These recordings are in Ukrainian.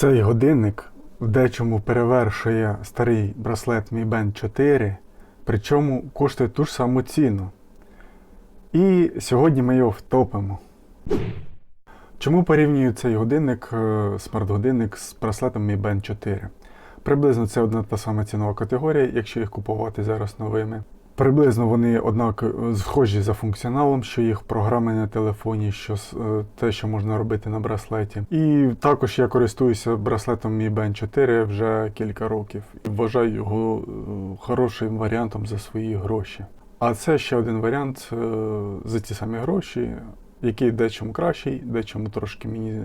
Цей годинник в дечому перевершує старий браслет Mi Band 4, причому коштує ту ж саму ціну. І сьогодні ми його втопимо. Чому порівнюю цей годинник, е, смарт-годинник з браслетом Mi Band 4? Приблизно це одна та сама цінова категорія, якщо їх купувати зараз новими. Приблизно вони однак е, схожі за функціоналом, що їх програми на телефоні, що е, те, що можна робити на браслеті. І також я користуюся браслетом Mi Band 4 вже кілька років вважаю його е, хорошим варіантом за свої гроші. А це ще один варіант за ті самі гроші, який дечому кращий, дечому трошки мені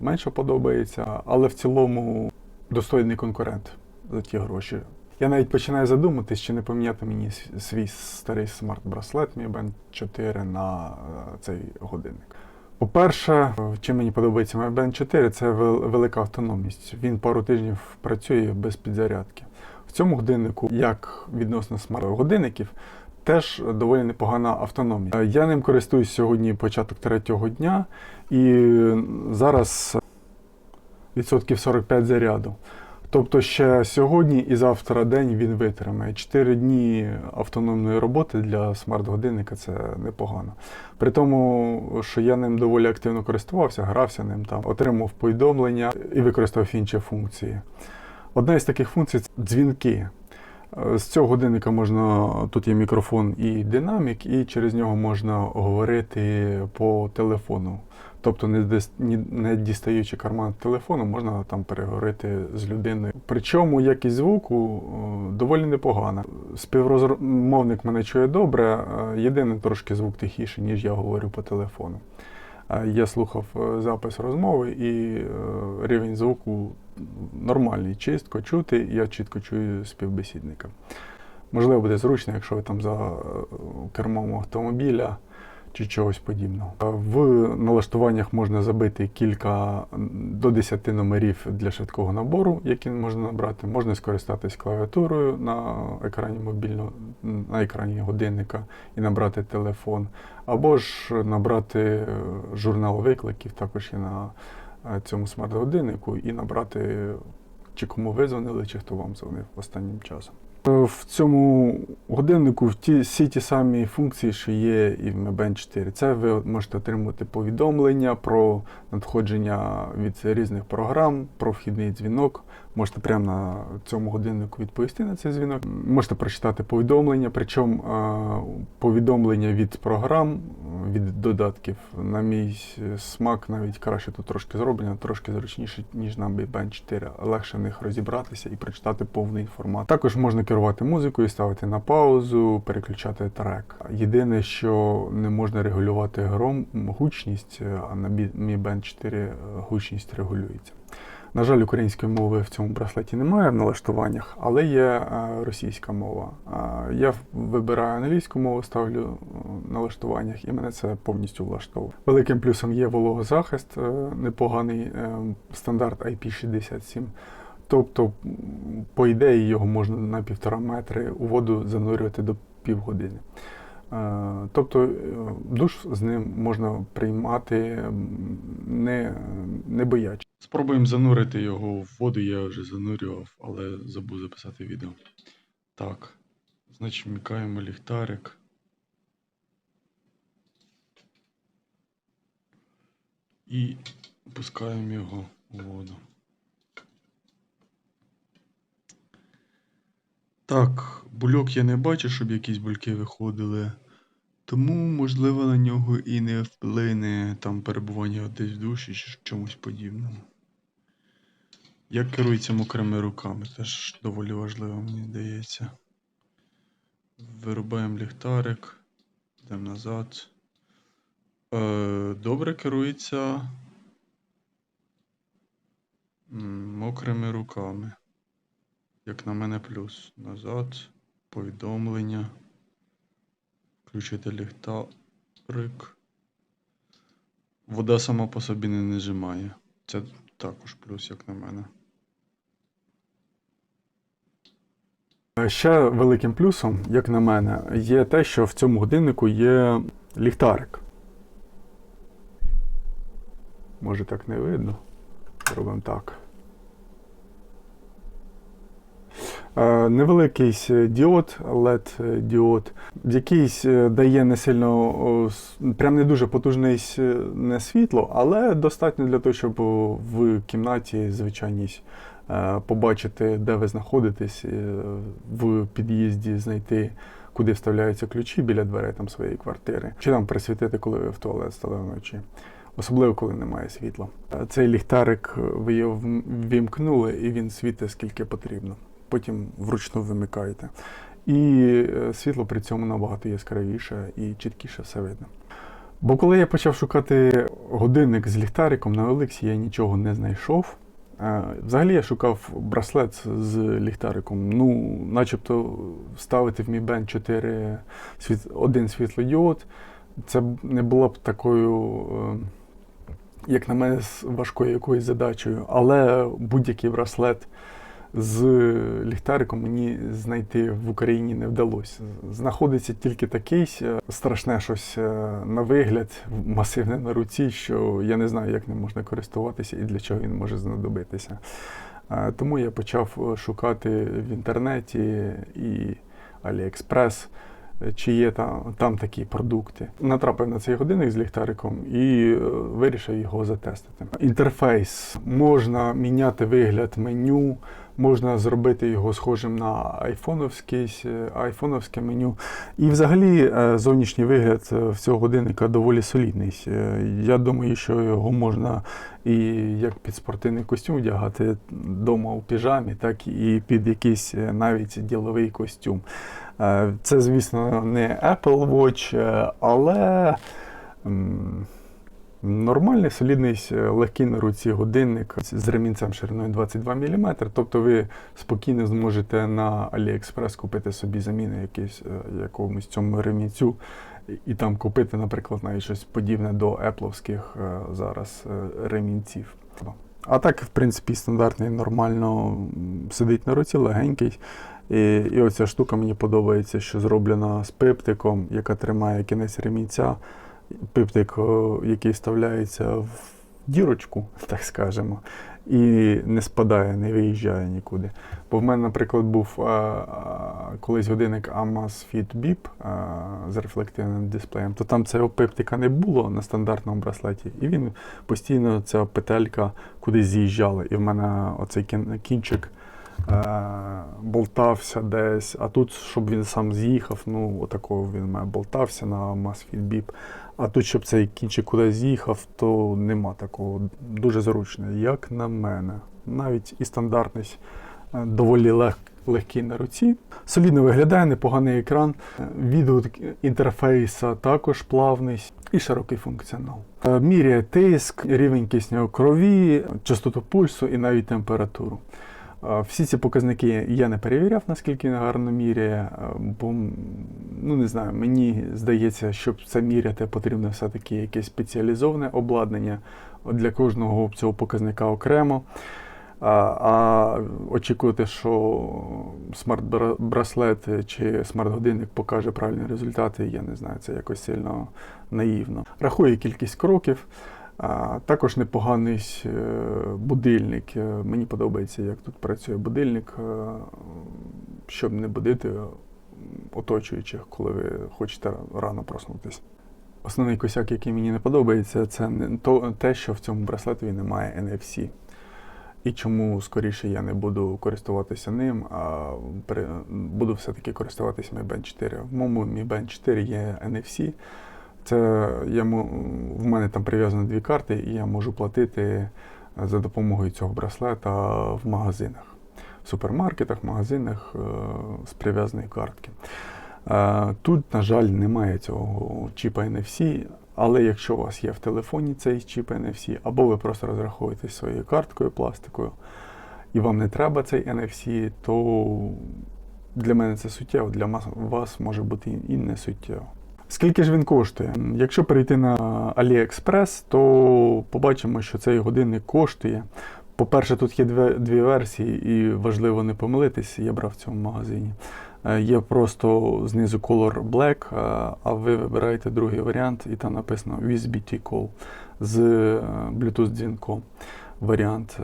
менше подобається, але в цілому достойний конкурент за ті гроші. Я навіть починаю задуматись, чи не поміняти мені свій старий смарт-браслет Mi Band 4 на е, цей годинник. По-перше, чим мені подобається Mi Band 4, це велика автономність. Він пару тижнів працює без підзарядки. В цьому годиннику, як відносно смарт-годинників, теж доволі непогана автономність. Е, Я ним користуюсь сьогодні початок третього дня, і зараз відсотків 45 заряду. Тобто ще сьогодні і завтра день він витримає. 4 дні автономної роботи для смарт-годинника це непогано. При тому, що я ним доволі активно користувався, грався ним там, отримав повідомлення і використовував інші функції. Одна із таких функцій це дзвінки. З цього годинника можна, тут є мікрофон і динамік, і через нього можна говорити по телефону. Тобто, не, дістаючи карман телефону, можна там переговорити з людиною. Причому якість звуку доволі непогана. Співрозмовник мене чує добре, єдине трошки звук тихіший, ніж я говорю по телефону. Я слухав е, запис розмови і е, рівень звуку нормальний, чистко чути, я чітко чую співбесідника. Можливо, буде зручно, якщо ви там за е, кермом автомобіля чи чогось подібного. Е, В налаштуваннях можна забити кілька до 10 номерів для швидкого набору, які можна набрати. Можна скористатись клавіатурою на екрані мобільного, на екрані годинника і набрати телефон, або ж набрати е, журнал викликів, також є на е, цьому смарт-годиннику, і набрати, чи кому ви дзвонили, чи хто вам дзвонив останнім часом. Е, В цьому годиннику в ті, всі ті самі функції, що є і в Mi Band 4. Це ви можете отримувати повідомлення про надходження від різних програм, про вхідний дзвінок. Можете прямо на цьому годиннику відповісти на цей дзвінок. Можете прочитати повідомлення, причому е, повідомлення від програм, від додатків, на мій смак, навіть краще тут трошки зроблено, трошки зручніше, ніж на Band 4. Легше в них розібратися і прочитати повний формат. Також можна керувати музикою, ставити на паузу, переключати трек. Єдине, що не можна регулювати гром, гучність, а на Mi Band 4 гучність регулюється. На жаль, української мови в цьому браслеті немає в налаштуваннях, але є е, російська мова. Е, Я вибираю англійську мову, ставлю е, в налаштуваннях, і мене це повністю влаштовує. Великим плюсом є вологозахист, е, непоганий е, стандарт IP67. Тобто, по ідеї, його можна на півтора метри у воду занурювати до півгодини. Е, Тобто е, душ з ним можна приймати не, не боячись. Спробуємо занурити його в воду, я вже занурював, але забув записати відео. Так, значить, вмикаємо ліхтарик. І пускаємо його у воду. Так, бульок я не бачу, щоб якісь бульки виходили. Тому, можливо, на нього і не вплине там перебування десь в душі чи чомусь подібному. Як керується мокрими руками, теж доволі важливо, мені здається. Вирубаємо ліхтарик, йдемо назад. Е, добре керується мокрими руками. Як на мене, плюс. Назад, повідомлення. Включити ліхтарик. Вода сама по собі не нажимає. Це також плюс, як на мене. Ще великим плюсом, як на мене, є те, що в цьому годиннику є ліхтарик. Може так не видно. Зробимо так. Е, Невеликий діод, LED діод, якийсь е, дає не сильно, прям не дуже потужне не світло, але достатньо для того, щоб в кімнаті звичайній е, побачити, де ви знаходитесь, е, в під'їзді знайти, куди вставляються ключі біля дверей там своєї квартири, чи там присвітити, коли ви в туалет стали вночі. Особливо, коли немає світла. Е, Цей ліхтарик е, ви його ввімкнули, і він світить скільки потрібно. Потім вручну вимикаєте. І е, світло при цьому набагато яскравіше і чіткіше все видно. Бо коли я почав шукати годинник з ліхтариком на Олексі, я нічого не знайшов. Е, Взагалі я шукав браслет з ліхтариком. Ну, начебто вставити в Mi Band 4 світ, один світлодіод. Це не було б такою, е, як на мене, важкою якоюсь задачею. Але будь-який браслет з ліхтариком мені знайти в Україні не вдалося. Знаходиться тільки такий е, страшне щось е, на вигляд, масивне на руці, що я не знаю, як ним можна користуватися і для чого він може знадобитися. Е, Тому я почав шукати в інтернеті і е, чи є там, там такі продукти. Натрапив на цей годинник з ліхтариком і вирішив його затестити. Інтерфейс можна міняти вигляд меню, можна зробити його схожим на е, айфоновське меню. І взагалі е, зовнішній вигляд е, цього годинника доволі солідний. Е, Я думаю, що його можна і як під спортивний костюм вдягати вдома у піжамі, так і під якийсь е, навіть діловий костюм. Е, Це, звісно, не Apple Watch, е, але нормальний, солідний, е, легкий на руці годинник з ремінцем шириною 22 мм. Тобто ви спокійно зможете на AliExpress купити собі заміну якийсь, е, якомусь цьому ремінцю і- там купити, наприклад, навіть щось подібне до Apple'овських е, зараз ремінців. А так, в принципі, стандартний, нормально сидить на руці, легенький. І, і оця штука мені подобається, що зроблена з пиптиком, яка тримає кінець ремінця. Пиптик, який вставляється в дірочку, так скажемо, і не спадає, не виїжджає нікуди. Бо в мене, наприклад, був а, колись годинник Amazfit а, з рефлективним дисплеєм, то там цього пиптика не було на стандартному браслеті, і він постійно ця петелька кудись з'їжджала. І в мене оцей кін- кінчик болтався десь, а тут, щоб він сам з'їхав, ну отакого він мене болтався на Amazfit А тут, щоб цей кінчик кудись з'їхав, то нема такого. Дуже зручно, як на мене. Навіть і стандартний, е, доволі лег, легкий на руці. Солідно виглядає, непоганий екран. Е, Відгук інтерфейса також плавний і широкий функціонал. Е, Міряє тиск, рівень кисню крові, частоту пульсу і навіть температуру. Всі ці показники я не перевіряв, наскільки гарно міряє, бо ну не знаю, мені здається, щоб це міряти, потрібно все-таки якесь спеціалізоване обладнання для кожного цього показника окремо. А очікувати, що смарт-браслет чи смарт-годинник покаже правильні результати, я не знаю, це якось сильно наївно. Рахує кількість кроків. Також непоганий е, будильник. Е, Мені подобається, як тут працює будильник, е, щоб не будити оточуючих, коли ви хочете рано проснутися. Основний косяк, який мені не подобається, це те, що в цьому браслетові немає NFC. І чому скоріше я не буду користуватися ним, а буду все-таки користуватися Mi Band 4. В моєму Mi Band 4 є NFC. Це я, в мене там прив'язано дві карти, і я можу платити за допомогою цього браслета в магазинах, в супермаркетах, магазинах е, з прив'язаної картки. Е, Тут, на жаль, немає цього чіпа NFC, але якщо у вас є в телефоні цей чіп NFC, або ви просто розраховуєтесь своєю карткою пластикою, і вам не треба цей NFC, то для мене це суттєво, для вас може бути і не суттєво. Скільки ж він коштує? Якщо перейти на AliExpress, то побачимо, що цей годинник коштує. По-перше, тут є дві, дві версії, і важливо не помилитись, я брав в цьому магазині. Е, Є просто знизу Color Black, е, а ви вибираєте другий варіант, і там написано USB T Call з е, Bluetooth дзвінком. варіант,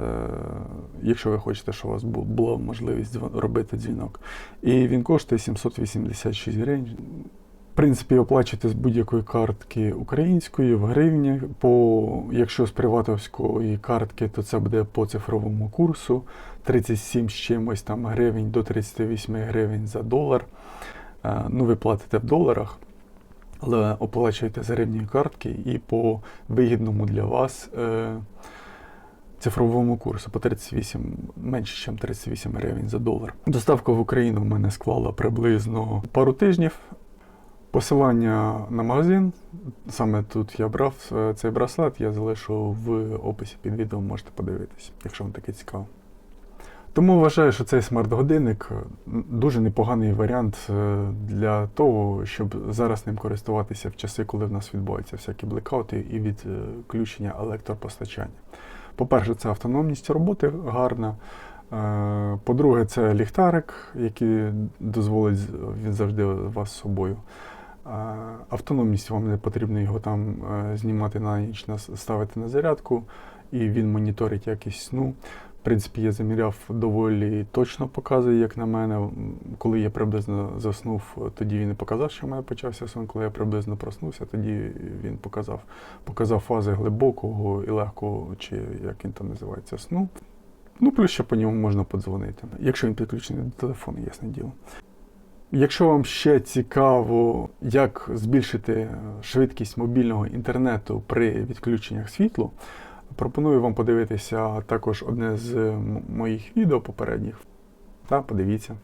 якщо ви хочете, щоб у вас була можливість робити дзвінок. І він коштує 786 гривень. Принципі, оплачуєте з будь-якої картки української в гривні. По, якщо з приватовської картки, то це буде по цифровому курсу 37 з чимось там гривень до 38 гривень за долар. Е, Ну, ви платите в доларах, але оплачуєте за гривні картки і по вигідному для вас е, цифровому курсу по 38, менше, ніж 38 гривень за долар. Доставка в Україну в мене склала приблизно пару тижнів. Посилання на магазин, саме тут я брав е, цей браслет, я залишу в описі під відео, можете подивитись, якщо вам таке цікаво. Тому вважаю, що цей смарт-годинник е, дуже непоганий варіант е, для того, щоб зараз ним користуватися в часи, коли в нас відбуваються всякі блекаути і відключення електропостачання. По-перше, це автономність роботи гарна. По-друге, це ліхтарик, який дозволить він завжди вас з собою. Автономність вам не потрібно його там е, знімати на ніч, ставити на зарядку, і він моніторить якість сну. В принципі, я заміряв доволі точно показує, як на мене. Коли я приблизно заснув, тоді він і показав, що в мене почався сон. Коли я приблизно проснувся, тоді він показав, показав фази глибокого і легкого, чи як він там називається, сну. Ну, плюс ще по ньому можна подзвонити, якщо він підключений до телефону, ясне діло. Якщо вам ще цікаво, як збільшити швидкість мобільного інтернету при відключеннях світлу, пропоную вам подивитися також одне з моїх відео попередніх. Та подивіться.